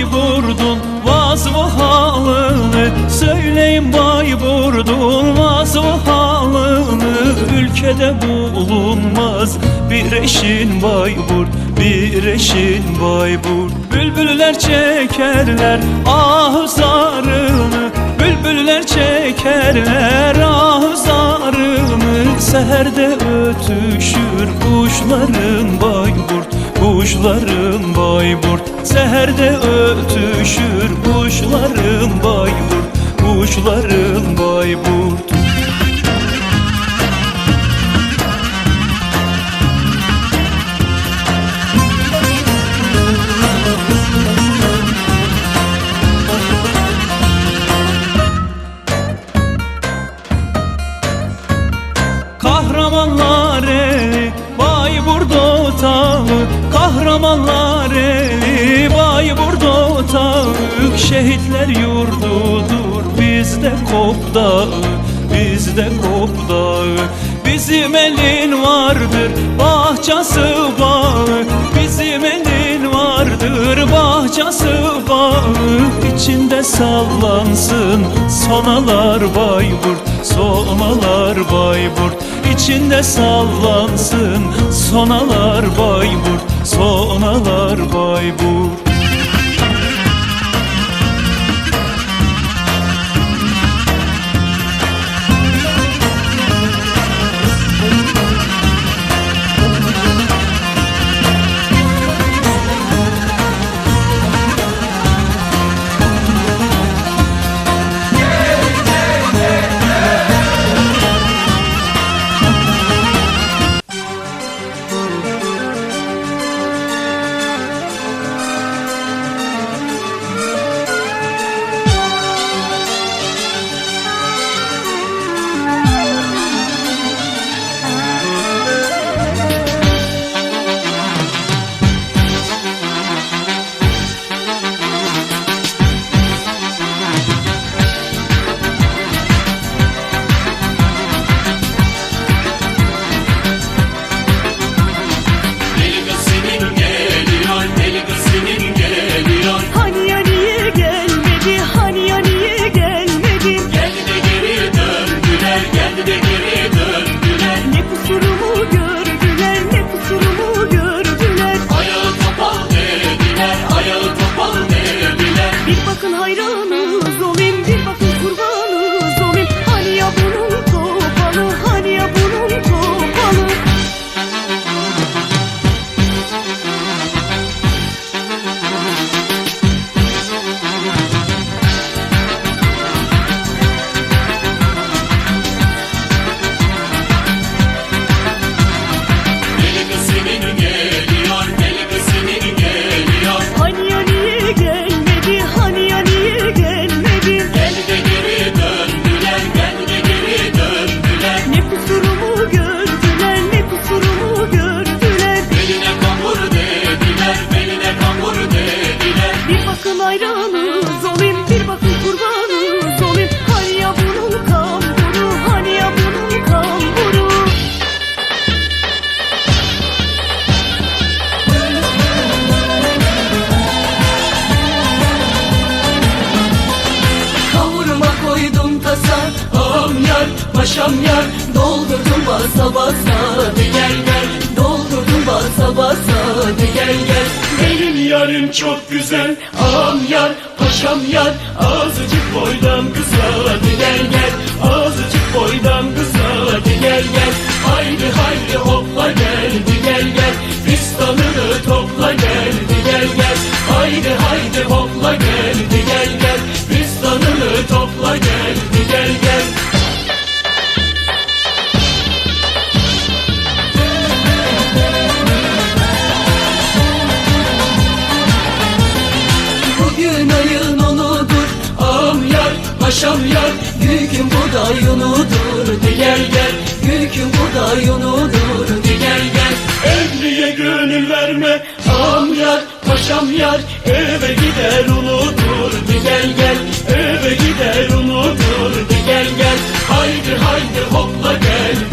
Bayburt'un vaz halını Söyleyin Bayburt'un vaz halını Ülkede bulunmaz bir eşin Bayburt Bir eşin Bayburt Bülbüller çekerler ah zarını. Bülbüller çekerler ah zarını. Seherde ötüşür kuşların Bayburt Kuşların Bayburt Seherde ötüşür kuşların Bayburt Kuşların Bayburt Kahramanlar eli Bayburt otağı Şehitler yurdudur. Bizde kop dağı Bizde kop dağı. Bizim elin vardır bahçası bağı. Bizim elin vardır bahçası bağı. İçinde sallansın sonalar Bayburt Sonalar Bayburt. İçinde sallansın sonalar Bayburt Sonalar Bayburt paşam yar Doldurdum basa basa De gel gel Doldurdum basa basa De gel gel Benim yarım çok güzel, ağam yar, paşam yar. Azıcık boydan kısa, hadi gel gel. Azıcık boydan kısa, hadi gel gel. Haydi haydi yaşam yar Yüküm bu da yunudur. Diğer gel Yüküm bu da yunudur. Diğer gel Evliye gönül verme. Am yar paşam yar Eve gider unutur diğer gel Eve gider unutur diğer gel Haydi haydi hopla gel.